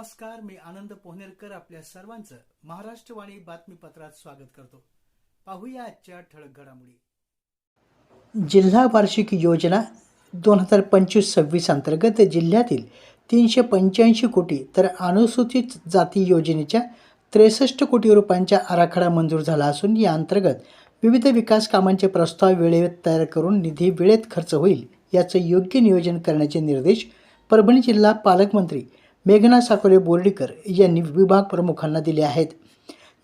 नमस्कार मी आनंद पोहनेरकर आपल्या सर्वांचं महाराष्ट्रवाणी बातमीपत्रात स्वागत करतो. पाहूया आजच्या ठळक घडामोडी. जिल्हा वार्षिक योजना दोन हजार पंचवीस सव्वीस अंतर्गत जिल्ह्यातील तीनशे पंच्याऐंशी कोटी तर अनुसूचित जाती योजनेच्या त्रेसष्ट कोटी रुपयांचा आराखडा मंजूर झाला असून या अंतर्गत विविध विकास कामांचे प्रस्ताव वेळेत तयार करून निधी वेळेत खर्च होईल याचं योग्य नियोजन करण्याचे निर्देश परभणी जिल्हा पालकमंत्री मेघना साकोरे बोर्डीकर यांनी विभाग प्रमुखांना दिले आहेत.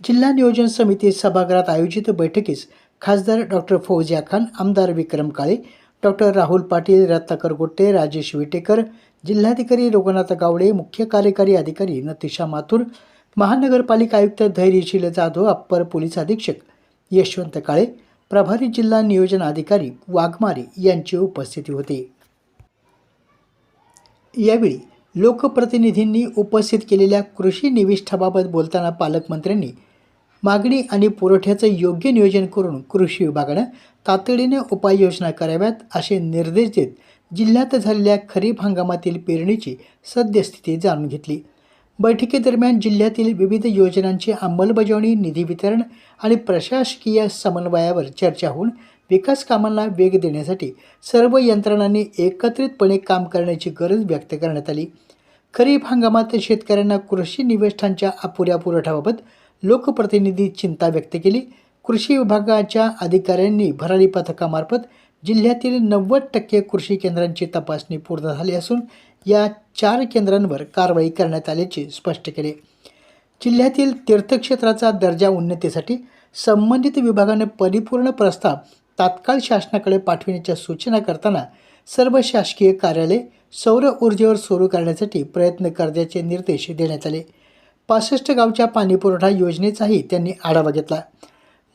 जिल्हा नियोजन समिती सभागृहात आयोजित बैठकीस खासदार डॉक्टर फौजिया खान आमदार विक्रम काळे डॉक्टर राहुल पाटील रत्नाकर गोट्टे राजेश विटेकर जिल्हाधिकारी रघुनाथ गावडे मुख्य कार्यकारी अधिकारी नतिशा माथुर महानगरपालिका आयुक्त धैर्यशील जाधव अप्पर पोलीस अधीक्षक यशवंत काळे प्रभारी जिल्हा नियोजन अधिकारी वाघमारे यांची उपस्थिती होती. यावेळी लोकप्रतिनिधींनी उपस्थित केलेल्या कृषी निविष्ठाबाबत बोलताना पालकमंत्र्यांनी मागणी आणि पुरवठ्याचं योग्य नियोजन करून कृषी विभागानं तातडीने उपाययोजना कराव्यात असे निर्देश देत जिल्ह्यात झालेल्या खरीप हंगामातील पेरणीची सद्यस्थिती जाणून घेतली. बैठकीदरम्यान जिल्ह्यातील विविध योजनांची अंमलबजावणी निधी वितरण आणि प्रशासकीय समन्वयावर चर्चा होऊन विकास कामांना वेग देण्यासाठी सर्व यंत्रणांनी एकत्रितपणे काम करण्याची गरज व्यक्त करण्यात आली. खरीप हंगामात शेतकऱ्यांना कृषी निवेष्ठांच्या अपुऱ्या पुरवठ्याबाबत लोकप्रतिनिधी चिंता व्यक्त केली. कृषी विभागाच्या अधिकाऱ्यांनी भरारी पथकामार्फत जिल्ह्यातील नव्वद टक्के कृषी केंद्रांची तपासणी पूर्ण झाली असून या चार केंद्रांवर कारवाई करण्यात आल्याचे स्पष्ट केले. जिल्ह्यातील तीर्थक्षेत्राचा दर्जा उन्नतीसाठी संबंधित विभागाने परिपूर्ण प्रस्ताव तात्काळ शासनाकडे पाठविण्याच्या सूचना करताना सर्व शासकीय कार्यालय सौर ऊर्जेवर सुरू करण्यासाठी प्रयत्न करण्याचे निर्देश देण्यात आले. पासष्ट गावच्या पाणीपुरवठा योजनेचाही त्यांनी आढावा घेतला.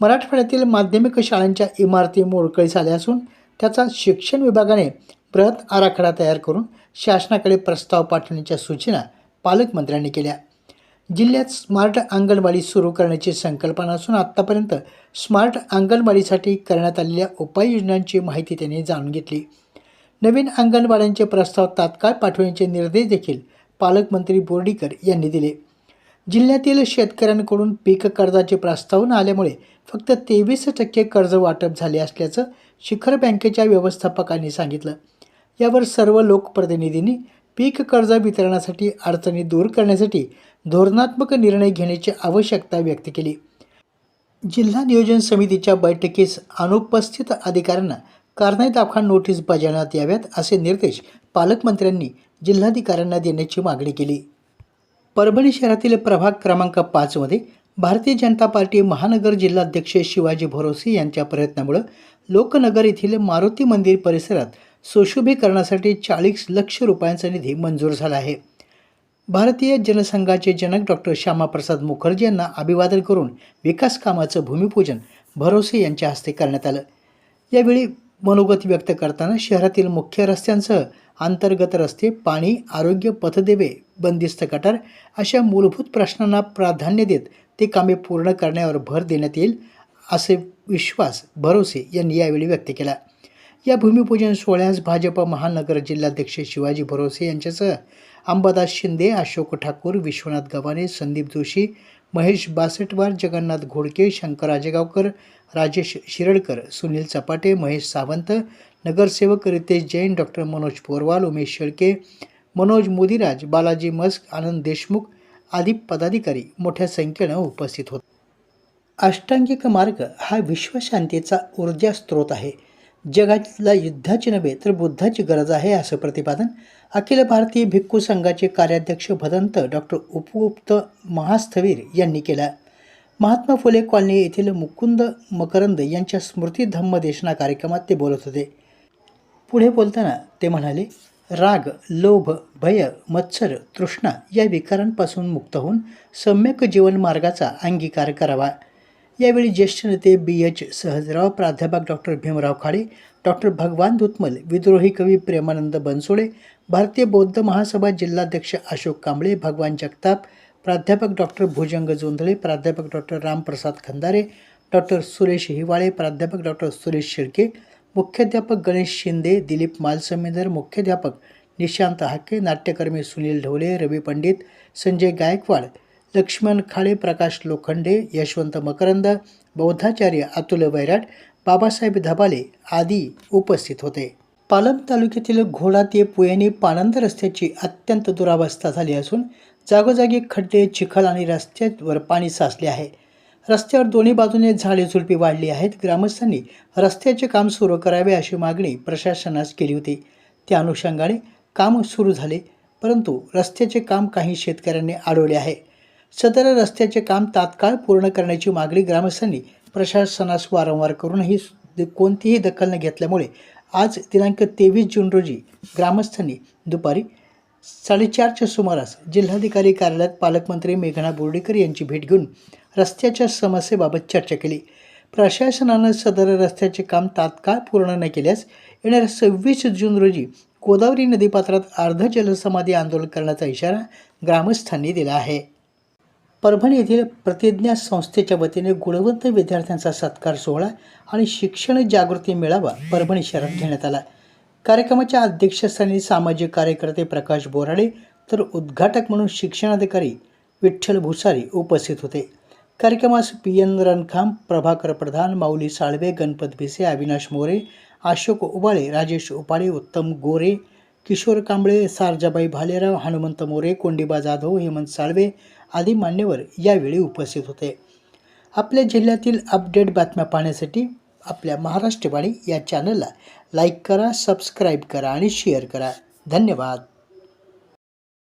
मराठवाड्यातील माध्यमिक शाळांच्या इमारती मोडकळीस आल्या असून त्याचा शिक्षण विभागाने बृहत आराखडा तयार करून शासनाकडे प्रस्ताव पाठवण्याच्या सूचना पालकमंत्र्यांनी केल्या. जिल्ह्यात स्मार्ट अंगणवाडी सुरू करण्याची संकल्पना असून आत्तापर्यंत स्मार्ट अंगणवाडीसाठी करण्यात आलेल्या उपाययोजनांची माहिती त्यांनी जाणून घेतली. नवीन अंगणवाड्यांचे प्रस्ताव तात्काळ पाठवण्याचे निर्देश देखील पालकमंत्री बोर्डीकर यांनी दिले. जिल्ह्यातील शेतकऱ्यांकडून पीक कर्जाचे प्रस्ताव न आल्यामुळे फक्त तेवीस टक्के कर्ज वाटप झाले असल्याचं शिखर बँकेच्या व्यवस्थापकांनी सांगितलं. यावर सर्व लोकप्रतिनिधींनी पीक कर्ज वितरणासाठी अडचणी दूर करण्यासाठी धोरणात्मक निर्णय घेण्याची आवश्यकता व्यक्त केली. जिल्हा नियोजन समितीच्या बैठकीस अनुपस्थित अधिकाऱ्यांना कारणे दाखवा नोटीस बजावण्यात याव्यात असे निर्देश पालकमंत्र्यांनी जिल्हाधिकाऱ्यांना देण्याची मागणी केली. परभणी शहरातील प्रभाग क्रमांक पाचमध्ये भारतीय जनता पार्टी महानगर जिल्हाध्यक्ष शिवाजी भरोसे यांच्या प्रयत्नामुळं लोकनगर येथील मारुती मंदिर परिसरात सुशोभीकरणासाठी चाळीस लक्ष रुपयांचा निधी मंजूर झाला आहे. भारतीय जनसंघाचे जनक डॉक्टर श्यामाप्रसाद मुखर्जी यांना अभिवादन करून विकास कामाचं भूमिपूजन भरोसे यांच्या हस्ते करण्यात आलं. यावेळी मनोगत व्यक्त करताना शहरातील मुख्य रस्त्यांसह अंतर्गत रस्ते पाणी आरोग्य पथदेवे बंदिस्त गटार अशा मूलभूत प्रश्नांना प्राधान्य देत ते कामे पूर्ण करण्यावर भर देण्यात येईल असे विश्वास भरोसे यांनी यावेळी व्यक्त केला. या भूमिपूजन सोहळ्यास भाजप महानगर जिल्हाध्यक्ष शिवाजी भरोसे यांच्यासह अंबादास शिंदे अशोक ठाकूर विश्वनाथ गव्हाणे संदीप जोशी महेश बासटवार जगन्नाथ घोडके शंकर राजेगावकर राजेश शिरडकर सुनील चपाटे महेश सावंत नगरसेवक रितेश जैन डॉक्टर मनोज पोरवाल उमेश शेळके मनोज मोदीराज बालाजी मस्क आनंद देशमुख आदी पदाधिकारी मोठ्या संख्येनं उपस्थित होते अष्टांगिक मार्ग हा विश्वशांतीचा ऊर्जा स्रोत आहे. जगातला युद्धाची नव्हे तर बुद्धाची गरज आहे असं प्रतिपादन अखिल भारतीय भिक्खू संघाचे कार्याध्यक्ष भदंत डॉक्टर उपगुप्त महास्थवीर यांनी केला. महात्मा फुले कॉलनी येथील मुकुंद मकरंद यांच्या स्मृती धम्म देशना कार्यक्रमात ते बोलत होते. पुढे बोलताना ते म्हणाले राग लोभ भय मत्सर तृष्णा या विकारांपासून मुक्त होऊन सम्यक जीवन मार्गाचा अंगीकार करावा. यावेळी ज्येष्ठ नेते बी एच सहजराव प्राध्यापक डॉक्टर भीमराव खाडे डॉक्टर भगवान धुतमल विद्रोही कवी प्रेमानंद बनसोडे भारतीय बौद्ध महासभा जिल्हाध्यक्ष अशोक कांबळे भगवान जगताप प्राध्यापक डॉक्टर भुजंग जोंधळे प्राध्यापक डॉक्टर रामप्रसाद खंदारे डॉक्टर सुरेश हिवाळे प्राध्यापक डॉक्टर सुरेश शिर्के मुख्याध्यापक गणेश शिंदे दिलीप मालसमेंदर मुख्याध्यापक निशांत हाके नाट्यकर्मी सुनील ढोले रवी पंडित संजय गायकवाड लक्ष्मण खाळे प्रकाश लोखंडे यशवंत मकरंद बौद्धाचार्य अतुल वैराट बाबासाहेब धबाले आदी उपस्थित होते. पालम तालुक्यातील घोडा ते पुयणी पाणंद रस्त्याची अत्यंत दुरावस्था झाली असून जागोजागी खड्डे चिखल आणि रस्त्यावर पाणी साचले आहे. रस्त्यावर दोन्ही बाजूने झाडे झुडपी वाढली आहेत. ग्रामस्थांनी रस्त्याचे काम सुरू करावे अशी मागणी प्रशासनास केली होती. त्या अनुषंगाने काम सुरू झाले परंतु रस्त्याचे काम काही शेतकऱ्यांनी अडवले आहे. सदर रस्त्याचे काम तात्काळ पूर्ण करण्याची मागणी ग्रामस्थांनी प्रशासनास वारंवार करूनही कोणतीही दखल न घेतल्यामुळे आज दिनांक तेवीस जून रोजी ग्रामस्थांनी दुपारी साडेचारच्या सुमारास जिल्हाधिकारी कार्यालयात पालकमंत्री मेघना बोर्डीकर यांची भेट घेऊन रस्त्याच्या समस्येबाबत चर्चा केली. प्रशासनानं सदर रस्त्याचे काम तात्काळ पूर्ण न केल्यास येणाऱ्या सव्वीस जून रोजी गोदावरी नदीपात्रात अर्ध जलसमाधी आंदोलन करण्याचा इशारा ग्रामस्थांनी दिला आहे. परभणी येथील प्रतिज्ञा संस्थेच्या वतीने गुणवंत विद्यार्थ्यांचा सत्कार सोहळा आणि शिक्षण जागृती मेळावा परभणी शहरात घेण्यात आला. कार्यक्रमाच्या अध्यक्षस्थानी सामाजिक कार्यकर्ते प्रकाश बोराडे तर उद्घाटक म्हणून शिक्षणाधिकारी विठ्ठल भुसारी उपस्थित होते. कार्यक्रमास पी एन रणखाम प्रभाकर प्रधान माऊली साळवे गणपत भिसे अविनाश मोरे अशोक उबाळे राजेश उपाळे उत्तम गोरे किशोर कांबळे सारजाबाई भालेराव हनुमंत मोरे कोंडीबा जाधव हेमंत साळवे आदी मान्यवर यावेळी उपस्थित होते. आपल्या जिल्ह्यातील अपडेट बातम्या पाहण्यासाठी आपल्या महाराष्ट्रवाणी या चॅनलला लाईक करा सबस्क्राईब करा आणि शेअर करा. धन्यवाद.